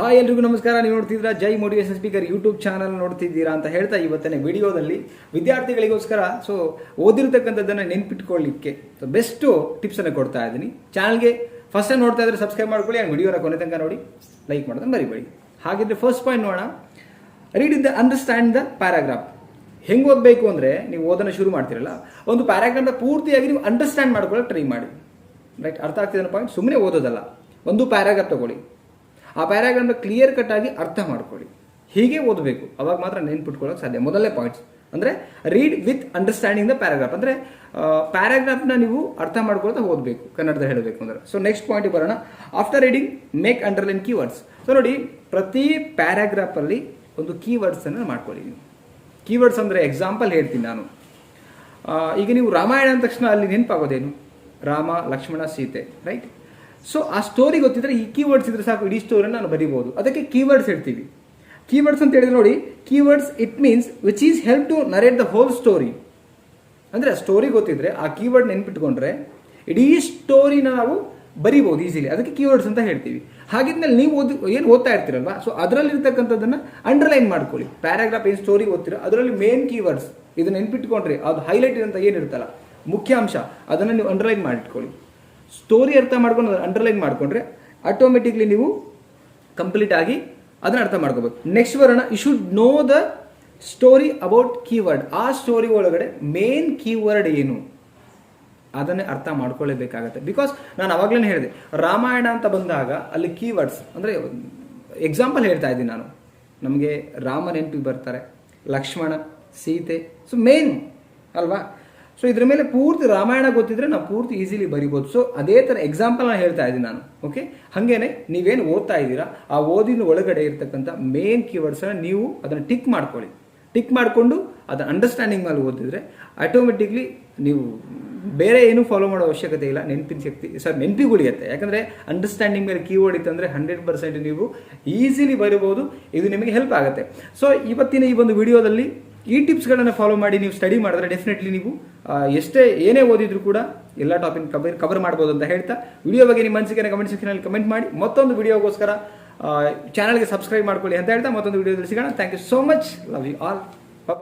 Hi ಎಲ್ರಿಗೂ ನಮಸ್ಕಾರ. ನೀವು ನೋಡ್ತಿದ್ದೀರಾ Jai motivation speaker YouTube channel ನೋಡ್ತಿದ್ದೀರಾ ಅಂತ ಹೇಳ್ತಾ ಇವತ್ತಿನ ವಿಡಿಯೋದಲ್ಲಿ ವಿದ್ಯಾರ್ಥಿಗಳಿಗೋಸ್ಕರ ಸೊ ಓದಿರ್ತಕ್ಕಂಥದ್ದನ್ನು ನೆನ್ಪಿಟ್ಕೊಳ್ಳಿಕ್ಕೆ ಸೊ ಬೆಸ್ಟು ಟಿಪ್ಸನ್ನು ಕೊಡ್ತಾ ಇದ್ದೀನಿ. ಚಾನಲ್ಗೆ ಫಸ್ಟ್ ಟೈಮ್ ನೋಡ್ತಾ ಇದ್ರೆ ಸಬ್ಸ್ಕ್ರೈಬ್ ಮಾಡ್ಕೊಳ್ಳಿ ಆ್ಯಂಡ್ ವಿಡಿಯೋನ ಕೊನೆ ತನಕ ನೋಡಿ ಲೈಕ್ ಮಾಡೋದನ್ನ ಮರಿಬೇಡಿ. ಹಾಗಿದ್ರೆ ಫಸ್ಟ್ ಪಾಯಿಂಟ್ ನೋಡೋಣ. Read in the understand the paragraph ಹೆಂಗೆ ಓದಬೇಕು ಅಂದರೆ, ನೀವು ಓದೋಣ ಶುರು ಮಾಡ್ತಿರಲ್ಲ, ಒಂದು ಪ್ಯಾರಾಗ್ರಾಫ್ನ ಪೂರ್ತಿಯಾಗಿ ನೀವು ಅಂಡರ್ಸ್ಟ್ಯಾಂಡ್ ಮಾಡ್ಕೊಳ್ಳೋಕೆ ಟ್ರೈ ಮಾಡಿ. ರೈಟ್ ಅರ್ಥ ಆಗ್ತಿದೆ ಪಾಯಿಂಟ್ ಸುಮ್ಮನೆ ಓದೋದಲ್ಲ. ಒಂದು ಪ್ಯಾರಾಗ್ರಾಫ್ ತಗೊಳ್ಳಿ. ಆ ಪ್ಯಾರಾಗ್ರಾಮ್ನ ಕ್ಲಿಯರ್ ಕಟ್ ಆಗಿ ಅರ್ಥ ಮಾಡ್ಕೊಳ್ಳಿ. ಹೀಗೆ ಓದಬೇಕು. ಅವಾಗ ಮಾತ್ರ ನೆನ್ಪಿಟ್ಕೊಳ್ಳೋಕೆ ಸಾಧ್ಯ. ಮೊದಲನೇ ಪಾಯಿಂಟ್ಸ್ ಅಂದರೆ read with understanding the paragraph ಅಂದರೆ ಪ್ಯಾರಾಗ್ರಾಫ್ನ ನೀವು ಅರ್ಥ ಮಾಡ್ಕೊಳ್ತಾ ಓದಬೇಕು. ಕನ್ನಡದ ಹೇಳಬೇಕು ಅಂದರೆ. ಸೊ ನೆಕ್ಸ್ಟ್ ಪಾಯಿಂಟ್ ಬರೋಣ. After reading make underline keywords so ನೋಡಿ, ಪ್ರತಿ ಪ್ಯಾರಾಗ್ರಾಫಲ್ಲಿ ಒಂದು ಕೀವರ್ಡ್ಸನ್ನು ಮಾಡ್ಕೊಳ್ಳಿ ನೀವು. ಕೀವರ್ಡ್ಸ್ ಅಂದರೆ ಎಕ್ಸಾಂಪಲ್ ಹೇಳ್ತೀನಿ ನಾನು. ಈಗ ನೀವು ರಾಮಾಯಣ ಅಂದ ತಕ್ಷಣ ಅಲ್ಲಿ ನೆನಪಾಗೋದೇನು? ರಾಮ, ಲಕ್ಷ್ಮಣ, ಸೀತೆ ರೈಟ್ ಸೊ ಆ ಸ್ಟೋರಿ ಗೊತ್ತಿದ್ರೆ ಈ ಕೀವರ್ಡ್ಸ್ ಇದ್ರೆ ಸಾಕು, ಇಡೀ ಸ್ಟೋರಿನ ನಾನು ಬರಿಬೋದು ಅದಕ್ಕೆ ಕೀವರ್ಡ್ಸ್ ಹೇಳ್ತೀವಿ. ಕೀವರ್ಡ್ಸ್ ಅಂತ ಹೇಳಿದ್ರೆ ನೋಡಿ keywords it means which is help to narrate the whole story ಅಂದರೆ ಸ್ಟೋರಿ ಗೊತ್ತಿದ್ರೆ ಆ ಕೀವರ್ಡ್ ನೆನ್ಪಿಟ್ಕೊಂಡ್ರೆ ಇಡೀ ಸ್ಟೋರಿನ ನಾವು ಬರಿಬೋದು ಈಸಿಲಿ ಅದಕ್ಕೆ ಕೀವರ್ಡ್ಸ್ ಅಂತ ಹೇಳ್ತೀವಿ. ಹಾಗಿದ್ಮೇಲೆ ನೀವು ಓದಿ, ಏನು ಓದ್ತಾ ಇರ್ತೀರಲ್ವಾ? ಸೊ ಅದರಲ್ಲಿರ್ತಕ್ಕಂಥದ್ದನ್ನು ಅಂಡರ್ಲೈನ್ ಮಾಡ್ಕೊಳ್ಳಿ. ಪ್ಯಾರಾಗ್ರಾಫ್ ಏನು ಸ್ಟೋರಿ ಓದ್ತಿರೋ, ಅದರಲ್ಲಿ ಮೇನ್ ಕೀವರ್ಡ್ಸ್ ಇದನ್ನ ನೆನ್ಪಿಟ್ಕೊಂಡ್ರೆ, ಅದು ಹೈಲೈಟ್ ಅಂತ ಏನಿರುತ್ತಲ್ಲ, ಮುಖ್ಯಾಂಶ, ಅದನ್ನು ನೀವು ಅಂಡರ್ಲೈನ್ ಮಾಡಿಟ್ಕೊಳ್ಳಿ. ಸ್ಟೋರಿ ಅರ್ಥ ಮಾಡ್ಕೊಂಡು ಅಂಡರ್ಲೈನ್ ಮಾಡಿಕೊಂಡ್ರೆ ಆಟೋಮೆಟಿಕ್ಲಿ ನೀವು ಕಂಪ್ಲೀಟ್ ಆಗಿ ಅದನ್ನ ಅರ್ಥ ಮಾಡ್ಕೋಬೇಕು ನೆಕ್ಸ್ಟ್ ಬರೋಣ. You should know the story about keyword ಆ ಸ್ಟೋರಿ ಒಳಗಡೆ ಮೇನ್ ಕೀವರ್ಡ್ ಏನು? ಅದನ್ನೇ ಅರ್ಥ ಮಾಡ್ಕೊಳ್ಳೇಬೇಕಾಗತ್ತೆ. ಬಿಕಾಸ್ ನಾನು ಅವಾಗಲೇ ಹೇಳಿದೆ, ರಾಮಾಯಣ ಅಂತ ಬಂದಾಗ ಅಲ್ಲಿ ಕೀವರ್ಡ್ಸ್ ಅಂದರೆ ಎಕ್ಸಾಂಪಲ್ ಹೇಳ್ತಾ ಇದ್ದೀನಿ ನಾನು. ನಮಗೆ ರಾಮ ನೆನಪಿಗೆ ಬರ್ತಾರೆ, ಲಕ್ಷ್ಮಣ, ಸೀತೆ ಸೊ ಮೇನ್ ಅಲ್ವಾ? ಸೊ ಇದ್ರ ಮೇಲೆ ಪೂರ್ತಿ ರಾಮಾಯಣ ಗೊತ್ತಿದ್ರೆ ನಾವು ಪೂರ್ತಿ ಈಸಿಲಿ ಬರಿಬೋದು. ಸೊ ಅದೇ ಥರ ಎಕ್ಸಾಂಪಲ್ ನಾನು ಹೇಳ್ತಾ ಇದ್ದೀನಿ ನಾನು. ಓಕೆ ಹಾಗೇನೆ, ನೀವೇನು ಓದ್ತಾ ಇದ್ದೀರಾ, ಆ ಓದಿನ ಒಳಗಡೆ ಇರ್ತಕ್ಕಂಥ ಮೇನ್ ಕೀವರ್ಡ್ಸನ್ನು ನೀವು ಅದನ್ನು ಟಿಕ್ ಮಾಡ್ಕೊಳ್ಳಿ. ಟಿಕ್ ಮಾಡಿಕೊಂಡು ಅದನ್ನ ಅಂಡರ್ಸ್ಟ್ಯಾಂಡಿಂಗ್ ಮೇಲೆ ಓದಿದ್ರೆ ಆಟೋಮೆಟಿಕ್ಲಿ ನೀವು ಬೇರೆ ಏನೂ ಫಾಲೋ ಮಾಡೋ ಅವಶ್ಯಕತೆ ಇಲ್ಲ, ನೆನಪಿನ ಶಕ್ತಿ ಸರ್ ನೆನಪಿಗೆ ಉಳಿಯುತ್ತೆ. ಯಾಕಂದರೆ ಅಂಡರ್ಸ್ಟ್ಯಾಂಡಿಂಗ್ ಮೇಲೆ ಕೀವರ್ಡ್ ಇತ್ತಂದರೆ ಹಂಡ್ರೆಡ್ ಪರ್ಸೆಂಟ್ ನೀವು ಈಸಿಲಿ ಬರಬಹುದು ಇದು ನಿಮಗೆ ಹೆಲ್ಪ್ ಆಗುತ್ತೆ. ಸೊ ಇವತ್ತಿನ ಈ ಒಂದು ವಿಡಿಯೋದಲ್ಲಿ ಈ ಟಿಪ್ಸ್ಗಳನ್ನು ಫಾಲೋ ಮಾಡಿ ನೀವು ಸ್ಟಡಿ ಮಾಡಿದ್ರೆ ಡೆಫಿನೆಟ್ಲಿ ನೀವು ಎಷ್ಟೇ ಏನೇ ಓದಿದ್ರು ಕೂಡ ಎಲ್ಲ ಟಾಪಿಕ್ ಕವರ್ ಕವರ್ ಮಾಡ್ಬೋದು ಅಂತ ಹೇಳ್ತಾ ವಿಡಿಯೋ ಬಗ್ಗೆ ನಿಮ್ಮ ಮನಸ್ಸಿಗೆ ಕಮೆಂಟ್ ಸೆಕ್ಷನಲ್ಲಿ ಕಮೆಂಟ್ ಮಾಡಿ, ಮತ್ತೊಂದು ವಿಡಿಯೋಗೋಸ್ಕರ ಚಾನಲ್ಗೆ ಸಬ್ಸ್ಕ್ರೈಬ್ ಮಾಡ್ಕೊಳ್ಳಿ ಅಂತ ಹೇಳ್ತಾ ಮತ್ತೊಂದು ವಿಡಿಯೋದಲ್ಲಿ ಸಿಗೋಣ. Thank you so much love you all